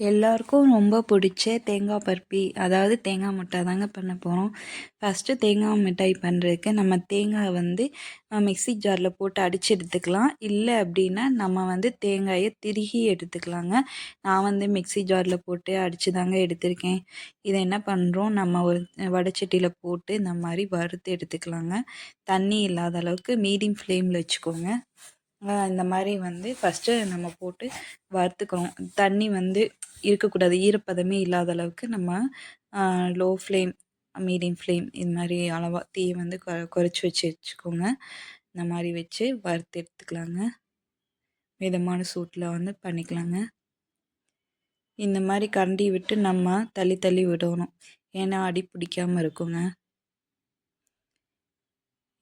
எல்லாருக்கும் ரொம்ப பிடிச்ச தேங்காய் பர்பி அதாவது தேங்காய் மிட்டாய் தாங்க பண்ண போகிறோம் ஃபஸ்ட்டு தேங்காய் மிட்டாய் பண்ணுறதுக்கு நம்ம தேங்காய் வந்து மிக்ஸி ஜாரில் போட்டு அடித்து எடுத்துக்கலாம். இல்லை அப்படின்னா நம்ம வந்து தேங்காயை திருகி எடுத்துக்கலாங்க. நான் வந்து மிக்ஸி ஜாரில் போட்டு அடித்து தாங்க எடுத்திருக்கேன். இதை என்ன பண்ணுறோம் நம்ம ஒரு வடைச்சட்டியில் போட்டு இந்த மாதிரி வறுத்து எடுத்துக்கலாங்க. தண்ணி இல்லாத அளவுக்கு மீடியம் ஃப்ளேமில் வச்சுக்கோங்க. இந்த மாதிரி வந்து ஃபஸ்ட்டு நம்ம போட்டு வறுத்துக்கணும். தண்ணி வந்து இருக்கக்கூடாது. ஈரப்பதமே இல்லாத அளவுக்கு நம்ம லோ ஃப்ளேம் மீடியம் ஃப்ளேம் இது மாதிரி அளவாக தீயை வந்து கொ குறைச்சி வச்சு வச்சுக்கோங்க. இந்த மாதிரி வச்சு வறுத்து எடுத்துக்கலாங்க. மிதமான சூட்டில் வந்து பண்ணிக்கலாங்க. இந்த மாதிரி கரண்டி விட்டு நம்ம தள்ளி தள்ளி விடணும். ஏன்னா அடி பிடிக்காமல் இருக்குங்க.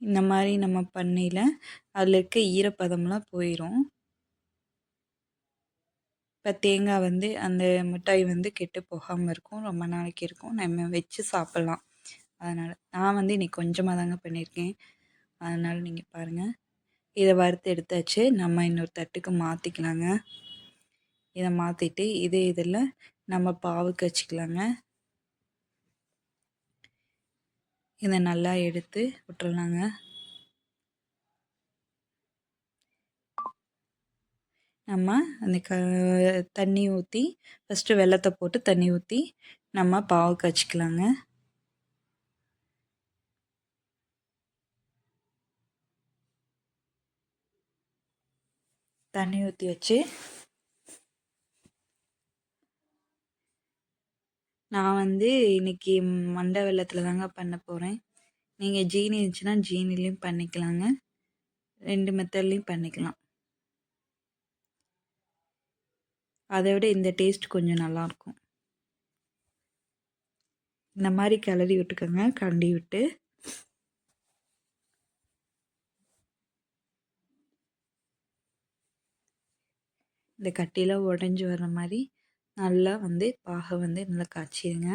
இந்த மாதிரி நம்ம பண்ணையில் அதில் இருக்க ஈரப்பதம்லாம் போயிடும் இப்போ தேங்காய் வந்து அந்த மிட்டாய் வந்து கெட்டு போகாமல் இருக்கும். ரொம்ப நாளைக்கு இருக்கும். நம்ம வச்சு சாப்பிட்லாம். அதனால் நான் வந்து இன்றைக்கி கொஞ்சமாக தாங்க பண்ணியிருக்கேன். அதனால் நீங்கள் பாருங்கள் இதை வறுத்து எடுத்தாச்சு. நம்ம இன்னொரு தட்டுக்கு மாற்றிக்கலாங்க இதை மாற்றிட்டு இதே இதில் நம்ம பாவுக்கு வச்சுக்கலாங்க. இதை நல்லா எடுத்து விட்டுறலாங்க. நம்ம அந்த க தண்ணி ஊற்றி ஃபஸ்ட்டு வெள்ளத்தை போட்டு தண்ணி ஊற்றி நம்ம பாவு காய்ச்சிக்கலாங்க. தண்ணி ஊற்றி வச்சு நான் வந்து இன்னைக்கு மண்டை வெள்ளத்தில் தாங்க பண்ண போகிறேன் நீங்கள் ஜீனி இருந்துச்சுன்னா ஜீனிலையும் பண்ணிக்கலாங்க. ரெண்டு மெத்தட்லேயும் பண்ணிக்கலாம். அதை விட இந்த டேஸ்ட் கொஞ்சம் நல்லாயிருக்கும் இந்த மாதிரி கிளறி விட்டுக்கோங்க. கண்டி விட்டு. இந்த கட்டியில் உடஞ்சி வர்ற மாதிரி நல்லா வந்து பாகை வந்து நல்லா காய்ச்சிடுங்க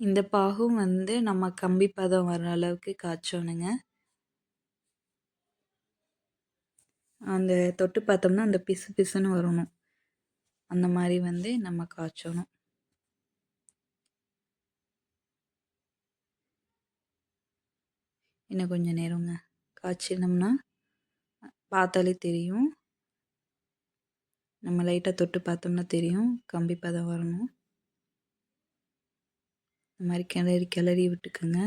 இந்த பாகும் வந்து நம்ம கம்பி பதம் வர அளவுக்கு காய்ச்சோனுங்க அந்த தொட்டு பார்த்தோம்னா அந்த பிசு பிசுன்னு வரணும். அந்த மாதிரி வந்து நம்ம காய்ச்சணும். இன்னும் கொஞ்சம் நேரங்க காய்ச்சினோம்னா பார்த்தாலே தெரியும். நம்ம லைட்டாக தொட்டு பார்த்தோம்னா தெரியும். கம்பி பதம் வரணும். இந்த மாதிரி கிளறி கிளறி விட்டுக்குங்க.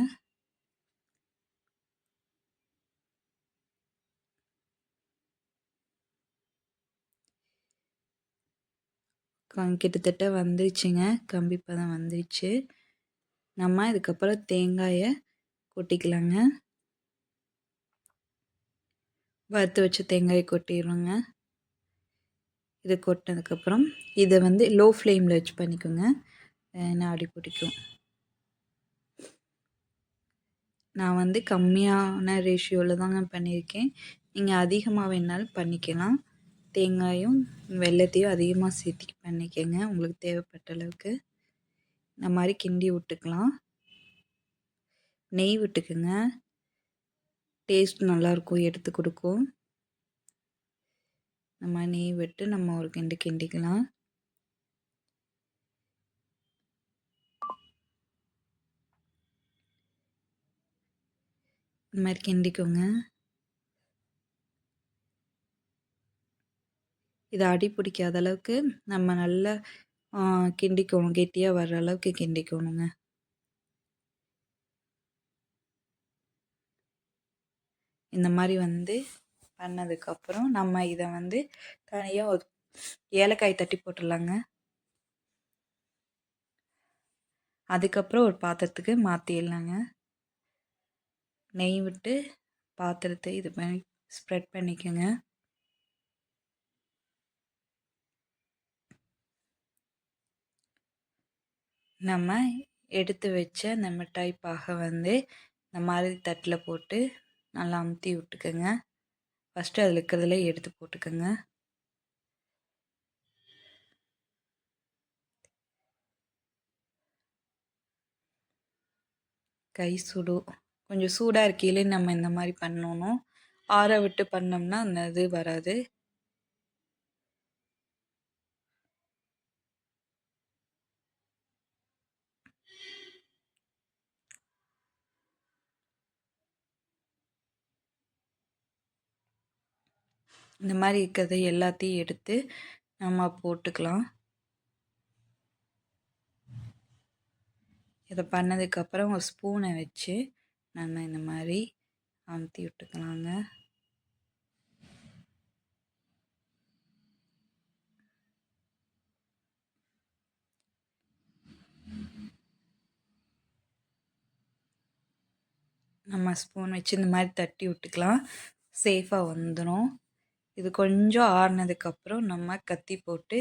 கிட்டத்தட்ட வந்துருச்சுங்க. கம்பி பதம் வந்துருச்சு. நம்ம இதுக்கப்புறம் தேங்காயை கொட்டிக்கலாங்க. வறுத்து வச்ச தேங்காயை கொட்டிடுவோங்க இது கொட்டினதுக்கப்புறம் இதை வந்து லோ ஃப்ளேமில் வச்சு பண்ணிக்கோங்க. ஏன்னா அப்படி பிடிக்கும் நான் வந்து கம்மியான ரேஷியோவில் தாங்க பண்ணியிருக்கேன். நீங்கள் அதிகமாக வேணாலும் பண்ணிக்கலாம். தேங்காயும் வெல்லத்தையும் அதிகமாக சேர்த்தி பண்ணிக்கோங்க. உங்களுக்கு தேவைப்பட்ட அளவுக்கு. இந்த மாதிரி கிண்டி விட்டுக்கலாம். நெய் விட்டுக்குங்க. டேஸ்ட் நல்லாயிருக்கும் எடுத்து கொடுக்கும். நம்ம நெய் விட்டு நம்ம ஒரு கிண்டு கிண்டிக்கலாம். இந்த மாதிரி கிண்டிக்கோங்க. இதை அடி பிடிக்காத அளவுக்கு நம்ம நல்லா கிண்டிக்கணும். கெட்டியாக வர்ற அளவுக்கு கிண்டிக்கணுங்க. இந்த மாதிரி வந்து பண்ணதுக்கப்புறம் நம்ம இதை வந்து தனியாக ஒரு ஏலக்காய் தட்டி போட்டுடலாங்க. அதுக்கப்புறம் ஒரு பாத்திரத்துக்கு மாற்றிடலாங்க நெய் விட்டு பாத்திரத்தை இது பண்ணி ஸ்ப்ரெட் பண்ணிக்கோங்க. நம்ம எடுத்து வச்ச அந்த மிட்டாய் பாகை வந்து இந்த மாதிரி தட்டில் போட்டு நல்லா அமுத்தி விட்டுக்கோங்க. ஃபஸ்ட்டு அதில் இருக்கிறதுல எடுத்து போட்டுக்கோங்க. கை சுடு. கொஞ்சம் சூடாக இருக்கையிலே நம்ம இந்த மாதிரி பண்ணணும். ஆற விட்டு பண்ணோம்னா அந்த இது வராது. இந்த மாதிரி இருக்கிறத எல்லாத்தையும் எடுத்து நம்ம போட்டுக்கலாம். இதை பண்ணதுக்கப்புறம் ஒரு ஸ்பூனை வச்சு நம்ம இந்த மாதிரி அமுத்தி விட்டுக்கலாங்க. நம்ம ஸ்பூன் வச்சு இந்த மாதிரி தட்டி விட்டுக்கலாம். சேஃபாக வந்துடும் இது கொஞ்சம் ஆறுனதுக்கப்புறம் நம்ம கத்தி போட்டு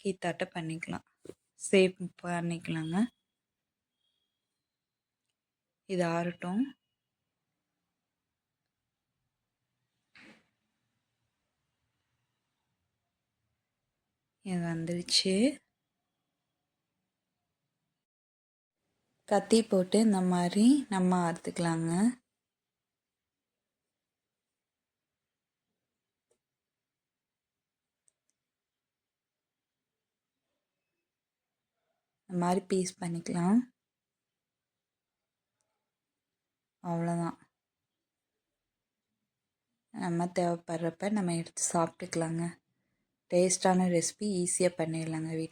கீத்தாட்ட பண்ணிக்கலாம். சேஃப் பண்ணிக்கலாங்க. இது ஆறட்டும். இது வந்துருச்சு. கத்தி போட்டு இந்த மாதிரி நம்ம அறுத்துக்கலாங்க. இந்த மாதிரி பீஸ் பண்ணிக்கலாம். அவ்வளோதான் நம்ம தேவைப்படுறப்ப நம்ம எடுத்து சாப்பிட்டுக்கலாங்க. டேஸ்டான ரெசிபி ஈஸியாக பண்ணிடலாங்க வீட்டில்